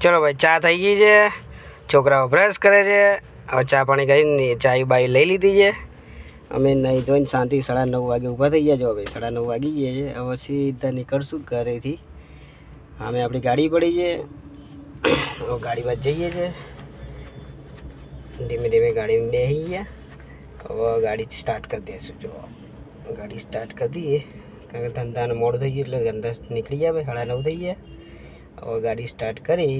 ચલો ભાઈ, ચા થઈ ગઈ છે. છોકરાઓ બ્રશ કરે છે. હવે ચા પાણી કરીને ચાય બાઈ લઈ લીધી છે. અમે નહીં ધોઈને શાંતિ સાડા નવ વાગે ઊભા થઈ ગયા છો. ભાઈ સાડા નવ વાગી ગયા છે. હવે સીધા નીકળશું ઘરેથી. અમે આપણી ગાડી પડી છે. હવે ગાડી બાદ જઈએ છીએ ધીમે ધીમે ગાડીમાં બેસી ગયા. હવે ગાડી સ્ટાર્ટ કરી દઈશું જો, ગાડી સ્ટાર્ટ કરી દઈએ. કારણ કે ધંધાને મોડું થઈ ગયું એટલે ધંધા નીકળી જાય સાડા નવ થઈ ગયા. હવે ગાડી સ્ટાર્ટ કરી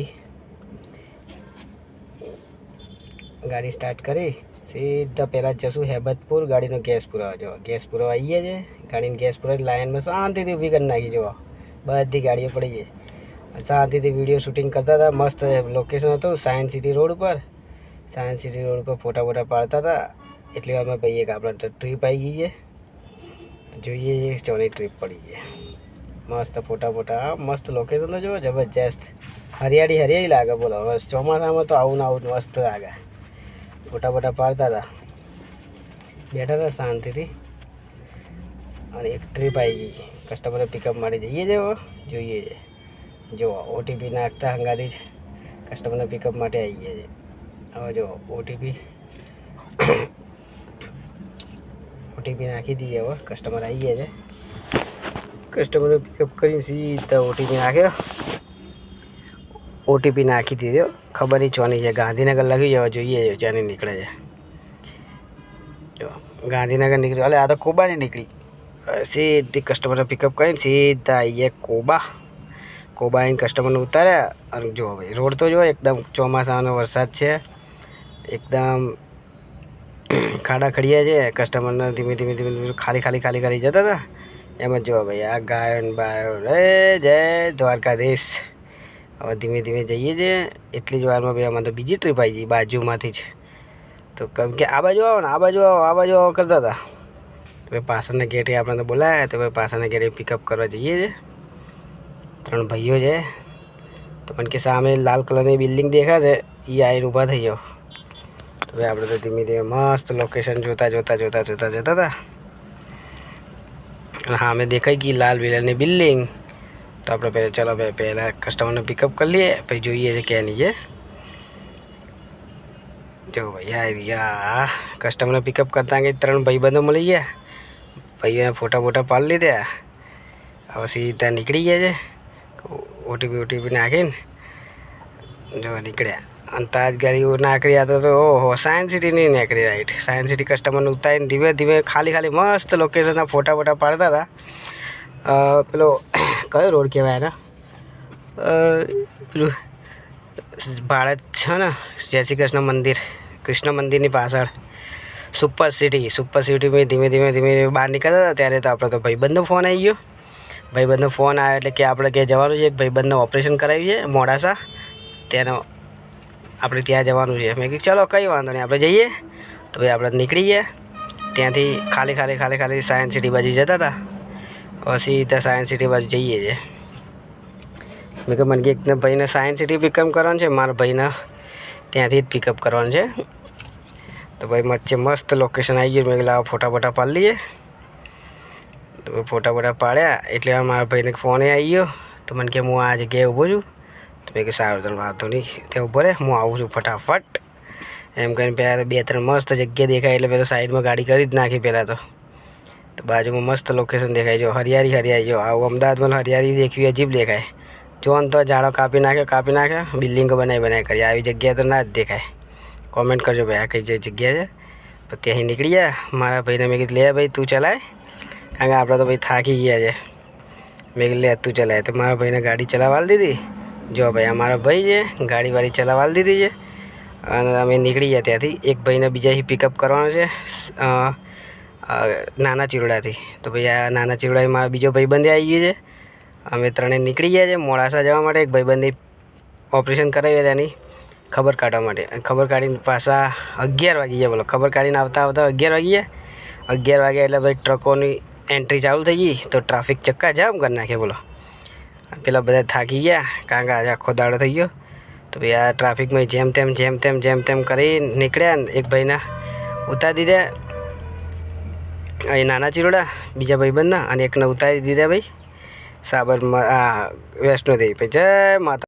ગાડી સ્ટાર્ટ કરી સીધા પહેલાં જશું હેબતપુર ગાડીનો ગેસ પુરાવા જો ગેસ પુરાવા આવીએ છે ગાડીને ગેસ પુરાવી લાઇનમાં શાંતિથી ઊભી કરી નાખી જો બધી ગાડીઓ પડી છે શાંતિથી વિડીયો શૂટિંગ કરતા હતા મસ્ત લોકેશન હતું સાયન્સ સિટી રોડ ઉપર સાયન્સ સિટી રોડ ઉપર ફોટા ફોટા પાડતા હતા એટલી વારમાં ભાઈ એક આપણે ટ્રીપ આવી ગઈ છે તો જોઈએ છે ચોની ટ્રીપ પડી છે મસ્ત ફોટા ફોટા આ મસ્ત લોકેશન તો જુઓ જબરજસ્ત હરિયાળી હરિયાળી લાગે બોલો હવે ચોમાસામાં તો આવું ને આવું મસ્ત લાગે ફોટા ફોટા પાડતા હતા બેઠા હતા શાંતિથી અને એક ટ્રીપ આવી ગઈ કસ્ટમરે પિકઅપ માટે જઈએ છે હવે જોઈએ છે જો ઓટીપી નાખતા હંગાથી જ કસ્ટમરને પિકઅપ માટે આવી ગયા છે હવે જો ઓટીપી ઓટીપી નાખી દઈએ હવે કસ્ટમર આવી ગયા છે કસ્ટમરને પિકઅપ કરીને સીધા ઓટીપી નાખ્યો ઓટીપી નાખી દીધો ખબર નહીં ચોની છે ગાંધીનગર લગી જવા જોઈએ છે ચાની નીકળે છે જો ગાંધીનગર નીકળી અલે આ તો કોબાની નીકળી અ, સીધી કસ્ટમરને પિકઅપ કરીને સીધા આવીએ કોબા કોબા આવીને કસ્ટમરને ઉતાર્યા અને જો ભાઈ રોડ તો જો એકદમ ચોમાસાનો વરસાદ છે એકદમ ખાડા ખડિયા છે કસ્ટમરને ધીમે ધીમે ધીમે ધીમે ખાલી ખાલી ખાલી ખાલી જતા હતા એમ જ જો ભાઈ, આ ગાયન બાયો રે જય દ્વારકાધીશ. હવે ધીમે ધીમે જઈએ છીએ. એટલી જ વારમાં ભાઈ અમારે તો બીજી ટ્રીપ આવી ગઈ બાજુમાંથી જ. તો કેમ કે આ બાજુ આવો ને, આ બાજુ આવો, આ બાજુ આવો કરતા હતા. તો ભાઈ પાછળના ગેટે આપણે તો બોલાયા તો ભાઈ પાછળના ગેટે પિકઅપ કરવા જઈએ છીએ. ત્રણ ભાઈઓ છે. તો મને કે સામે લાલ કલરની બિલ્ડિંગ દેખાશે એ આવીને ઊભા થઈ જાઓ. તો ભાઈ આપણે તો ધીમે ધીમે મસ્ત લોકેશન જોતા જોતા જોતા જોતા જતા હતા. અને હા અમે દેખાઈ ગઈ લાલ વિલરની બિલ્ડિંગ તો આપણે પહેલાં ચલો ભાઈ પહેલાં કસ્ટમરને પિકઅપ કરી લઈએ પછી જોઈએ છે ક્યાંની છે જો ભાઈ આ રહ્યા કસ્ટમરને પિકઅપ કરતા કંઈ ત્રણ ભાઈબંધો મળી ગયા ભાઈઓને ફોટા ફોટા પાડી લીધા હવે સીધા નીકળી ગયા છે ઓટીપી ઓટીપી નાખીને જો નીકળ્યા અને તાજ નાકડી નાખડી આ તો ઓહો સાયન્સ સિટીની નીકળી રાઈટ સાયન્સ સિટી કસ્ટમરને ઉતારીને ધીમે ધીમે ખાલી ખાલી મસ્ત લોકેશનના ફોટા ફોટા પાડતા હતા. પેલો, કયો રોડ કહેવાય એના? પેલું, ભારત છે ને, જય શ્રી કૃષ્ણ મંદિર, કૃષ્ણ મંદિરની પાછળ. સુપર સિટી સુપર સિટીમાં ધીમે ધીમે ધીમે ધીમે બહાર નીકળતા હતા, ત્યારે તો આપણે તો ભાઈબંધનો ફોન આવી ગયો. ભાઈબંધનો ફોન આવ્યો એટલે કે આપણે ક્યાં જવાનું છે, એક ભાઈબંધનું ઓપરેશન કરાવ્યું છે મોડાસા. તેનો આપણે ત્યાં જવાનું છે. મેં કીધું, ચલો, કંઈ વાંધો નહીં, આપણે જઈએ. તો ભાઈ આપણે નીકળી ગયા ત્યાંથી ખાલી ખાલી ખાલી ખાલી સાયન્સ સિટી બાજુ જતા હતા. હવે સીધા સાયન્સ સિટી બાજુ જઈએ છીએ મેં કહ્યું મને કે ભાઈને સાયન્સ સિટી પિકઅપ કરવાનું છે. મારા ભાઈને ત્યાંથી જ પિકઅપ કરવાનું છે. તો ભાઈ વચ્ચે મસ્ત લોકેશન આવી ગયું. મેં કહેલા ફોટા બોટા પાડી લઈએ. તો ફોટા બોટા પાડ્યા. એટલે મારા ભાઈને ફોને આવી ગયો. તો મને કે, હું આ જગ્યાએ ઊભો છું. તો મેં કીધું સારું તને વાંધો નહીં ત્યાં ઊભો રહે હું આવું છું ફટાફટ એમ કરીને પહેલાં તો બે ત્રણ મસ્ત જગ્યા દેખાય એટલે મેં તો સાઈડમાં ગાડી કરી જ નાખી પહેલાં તો તો બાજુમાં મસ્ત લોકેશન દેખાય જો હરિયાળી હરિયાળી જો આવું અમદાવાદમાં હરિયાળી દેખવી અજીબ દેખાય જો ને તો ઝાડો કાપી નાખ્યો કાપી નાખ્યો બિલ્ડિંગો બનાવી બનાવી કરી આવી જગ્યાએ તો ના જ દેખાય કોમેન્ટ કરજો ભાઈ આ કઈ જે જગ્યા છે પછી ત્યાંથી નીકળી ગયા મારા ભાઈને મેં કીધું લે ભાઈ તું ચલાય કારણ કે આપણે તો ભાઈ થાકી ગયા છે મેં કીધું લે તું ચલાય તો મારા ભાઈને ગાડી ચલાવવા દીધી જો ભાઈ, આ મારા ભાઈ છે, ગાડી વાડી ચલાવવા દીધી છે. અને અમે નીકળી ગયા ત્યાંથી. એક ભાઈને બીજાથી પિકઅપ કરવાનો છે નાના ચીરડાથી. તો ભાઈ, આ નાના ચીરડાએ મારા બીજો ભાઈબંધે આવી ગયો છે. અમે ત્રણે નીકળી ગયા છે, મોડાસા જવા માટે. એક ભાઈબંધે ઓપરેશન કરાવ્યા ત્યાંની, ખબર કાઢવા માટે. ખબર કાઢીને પાછા અગિયાર વાગી ગયા, બોલો. ખબર કાઢીને આવતા આવતા અગિયાર વાગી ગયા. અગિયાર વાગ્યા એટલે ભાઈ ટ્રકોની એન્ટ્રી ચાલુ થઈ ગઈ. તો ટ્રાફિક ચક્કા જામ કરી નાખે બોલો. પેલા બધા થાકી ગયા, કારણ કે આજે આખો દાડો થઈ ગયો. તો ભાઈ આ ટ્રાફિકમાં જેમ તેમ જેમ તેમ જેમ તેમ કરી નીકળ્યા એક ભાઈના ઉતારી દીધા. એ નાના ચીરોડા, બીજા ભાઈબંધના અને એકને ઉતારી દીધા ભાઈ. સાબરમાં આ વૈષ્ણોદેવી પછી જય માતા